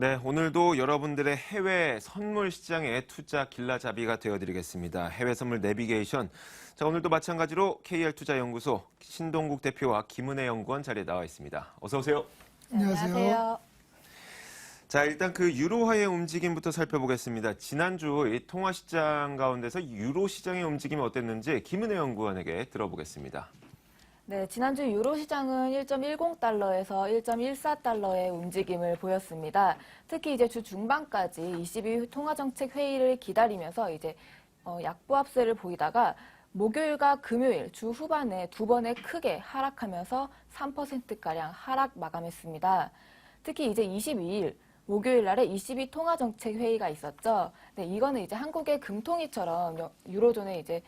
네, 오늘도 여러분들의 해외 선물 시장의 투자 길라잡이가 되어드리겠습니다. 해외 선물 내비게이션. 자, 오늘도 마찬가지로 KR투자연구소 신동국 대표와 김은혜 연구원 자리에 나와 있습니다. 어서 오세요. 안녕하세요. 자, 일단 그 유로화의 움직임부터 살펴보겠습니다. 지난주 이 통화 시장 가운데서 유로 시장의 움직임이 어땠는지 김은혜 연구원에게 들어보겠습니다. 네, 지난주 유로 시장은 1.10달러에서 1.14달러의 움직임을 보였습니다. 특히 이제 주 중반까지 22 통화정책 회의를 기다리면서 이제 어, 약보합세를 보이다가 목요일과 금요일 주 후반에 두 번에 크게 하락하면서 3%가량 하락 마감했습니다. 특히 이제 22일 목요일 날에 22 통화정책 회의가 있었죠. 네, 이거는 이제 한국의 금통위처럼 여- 유로존의 이제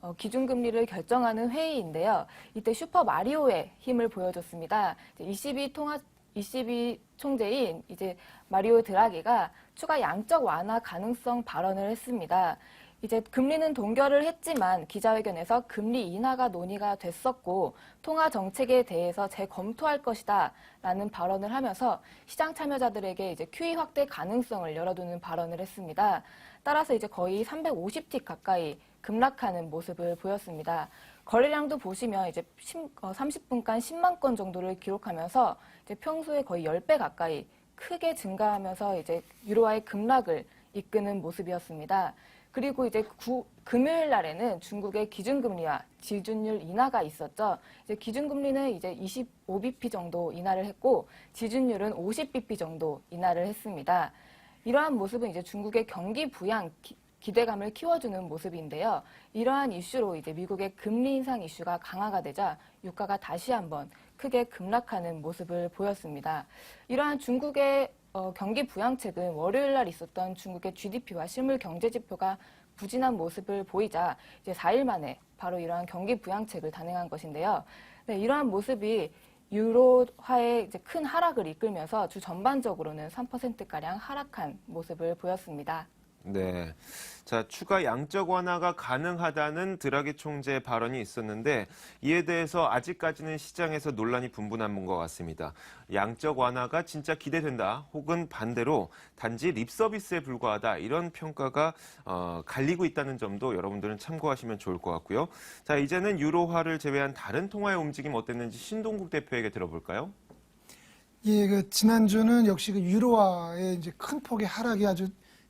어, 기준금리를 결정하는 회의인데요. 이때 슈퍼 마리오의 힘을 보여줬습니다. 22 통화 22 총재인 이제 마리오 드라기가 추가 양적 완화 가능성 발언을 했습니다. 이제 금리는 동결을 했지만 기자회견에서 금리 인하가 논의가 됐었고 통화 정책에 대해서 재검토할 것이다 라는 발언을 하면서 시장 참여자들에게 이제 QE 확대 가능성을 열어두는 발언을 했습니다. 따라서 이제 거의 350티 가까이 급락하는 모습을 보였습니다. 거래량도 보시면 이제 30분간 10만 건 정도를 기록하면서 이제 평소에 거의 10배 가까이 크게 증가하면서 이제 유로화의 급락을 이끄는 모습이었습니다. 그리고 이제 구- 금요일 날에는 중국의 기준금리와 지준율 인하가 있었죠. 이제 기준금리는 이제 25bp 정도 인하를 했고 지준율은 50bp 정도 인하를 했습니다. 이러한 모습은 이제 중국의 경기 부양 기, 기대감을 키워주는 모습인데요. 이러한 이슈로 이제 미국의 금리 인상 이슈가 강화가 되자 유가가 다시 한번 크게 급락하는 모습을 보였습니다. 이러한 중국의 어, 경기 부양책은 월요일 날 있었던 중국의 GDP와 실물 경제 지표가 부진한 모습을 보이자 이제 4일 만에 바로 이러한 경기 부양책을 단행한 것인데요. 네, 이러한 모습이 유로화의 이제 큰 하락을 이끌면서 주 전반적으로는 3%가량 하락한 모습을 보였습니다. 네. 자, 추가 양적 완화가 가능하다는 드라기 총재의 발언이 있었는데 이에 대해서 아직까지는 시장에서 논란이 분분한 것 같습니다. 양적 완화가 진짜 기대된다 혹은 반대로 단지 립 서비스에 불과하다 이런 평가가 어, 갈리고 있다는 점도 여러분들은 참고하시면 좋을 것 같고요. 자, 이제는 유로화를 제외한 다른 통화의 움직임 어땠는지 신동국 대표에게 들어볼까요? 예, 그 지난주는 역시 그 유로화의 이제 큰 폭의 하락이 아주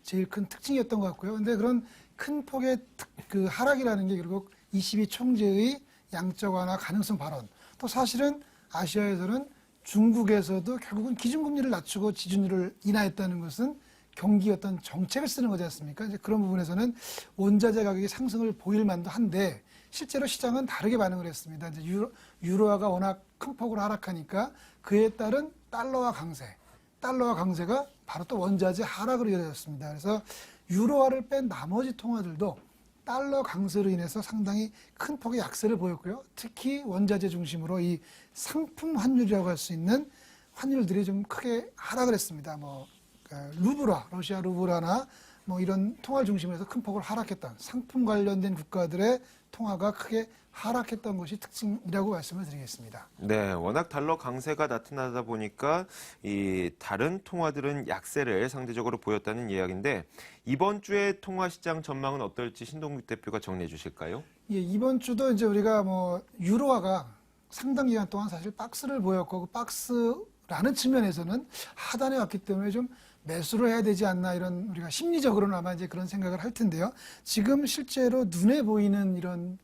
제일 큰 특징이었던 것 같고요. 근데 그런 큰 폭의 특- 그 하락이라는 게 결국 22 총재의 양적 완화 가능성 발언. 또 사실은 아시아에서는 중국에서도 결국은 기준금리를 낮추고 지준율을 인하했다는 것은 경기 어떤 정책을 쓰는 거지 않습니까? 이제 그런 부분에서는 원자재 가격의 상승을 보일 만도 한데 실제로 시장은 다르게 반응을 했습니다. 이제 유로, 유로화가 워낙 큰 폭으로 하락하니까 그에 따른 달러화 강세, 달러화 강세가 바로 또 원자재 하락으로 이어졌습니다. 그래서 유로화를 뺀 나머지 통화들도 달러 강세로 인해서 상당히 큰 폭의 약세를 보였고요. 특히 원자재 중심으로 이 상품 환율이라고 할 수 있는 환율들이 좀 크게 하락을 했습니다. 뭐그 루브라, 러시아 루브라나 뭐 이런 통화 중심으로 해서 큰 폭을 하락했던 상품 관련된 국가들의 통화가 크게 하락했던 것이 특징이라고 말씀을 드리겠습니다. 네, 워낙 달러 강세가 나타나다 보니까 이 다른 통화들은 약세를 상대적으로 보였다는 이야기인데 이번 주의 통화 시장 전망은 어떨지 신동국 대표가 정리해 주실까요? 예, 이번 주도 이제 우리가 뭐 유로화가 상당 기간 동안 사실 박스를 보였고 그 박스 라는 측면에서는 하단에 왔기 때문에 좀 매수를 해야 되지 않나 이런 우리가 심리적으로는 아마 이제 그런 생각을 할 텐데요. 지금 실제로 눈에 보이는 이런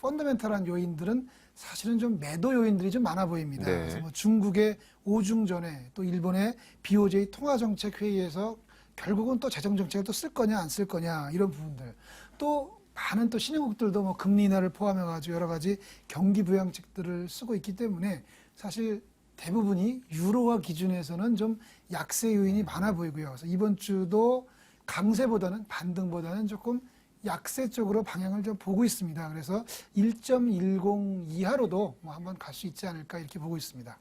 펀더멘탈한 요인들은 사실은 좀 매도 요인들이 좀 많아 보입니다. 네. 그래서 뭐 중국의 오중전에 또 일본의 BOJ 통화정책 회의에서 결국은 또 재정 정책을 또 쓸 거냐 안 쓸 거냐 이런 부분들 또 많은 또 신흥국들도 뭐 금리 인하를 포함해 가지고 여러 가지 경기 부양책들을 쓰고 있기 때문에 사실 대부분이 유로화 기준에서는 좀 약세 요인이 많아 보이고요. 그래서 이번 주도 강세보다는 반등보다는 조금 약세 쪽으로 방향을 좀 보고 있습니다. 그래서 1.10 이하로도 뭐 한번 갈 수 있지 않을까 이렇게 보고 있습니다.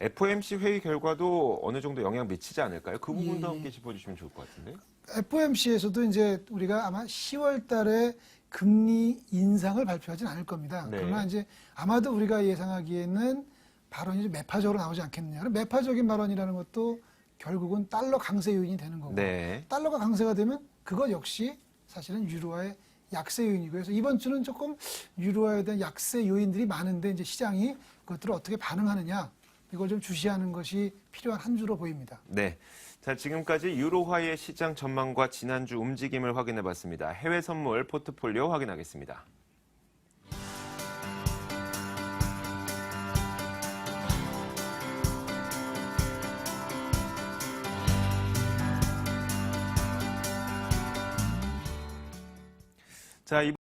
FOMC 회의 결과도 어느 정도 영향 미치지 않을까요? 그 부분도 예. 함께 짚어주시면 좋을 것 같은데. FOMC에서도 이제 우리가 아마 10월 달에 금리 인상을 발표하진 않을 겁니다. 네. 그러나 이제 아마도 우리가 예상하기에는 발언이 좀 매파적으로 나오지 않겠느냐. 매파적인 발언이라는 것도 결국은 달러 강세 요인이 되는 거고 네. 달러가 강세가 되면 그것 역시 사실은 유로화의 약세 요인이고요. 그래서 이번 주는 조금 유로화에 대한 약세 요인들이 많은데 이제 시장이 그것들을 어떻게 반응하느냐 이걸 좀 주시하는 것이 필요한 한 주로 보입니다. 네. 자, 지금까지 유로화의 시장 전망과 지난주 움직임을 확인해 봤습니다. 해외 선물 포트폴리오 확인하겠습니다. 자,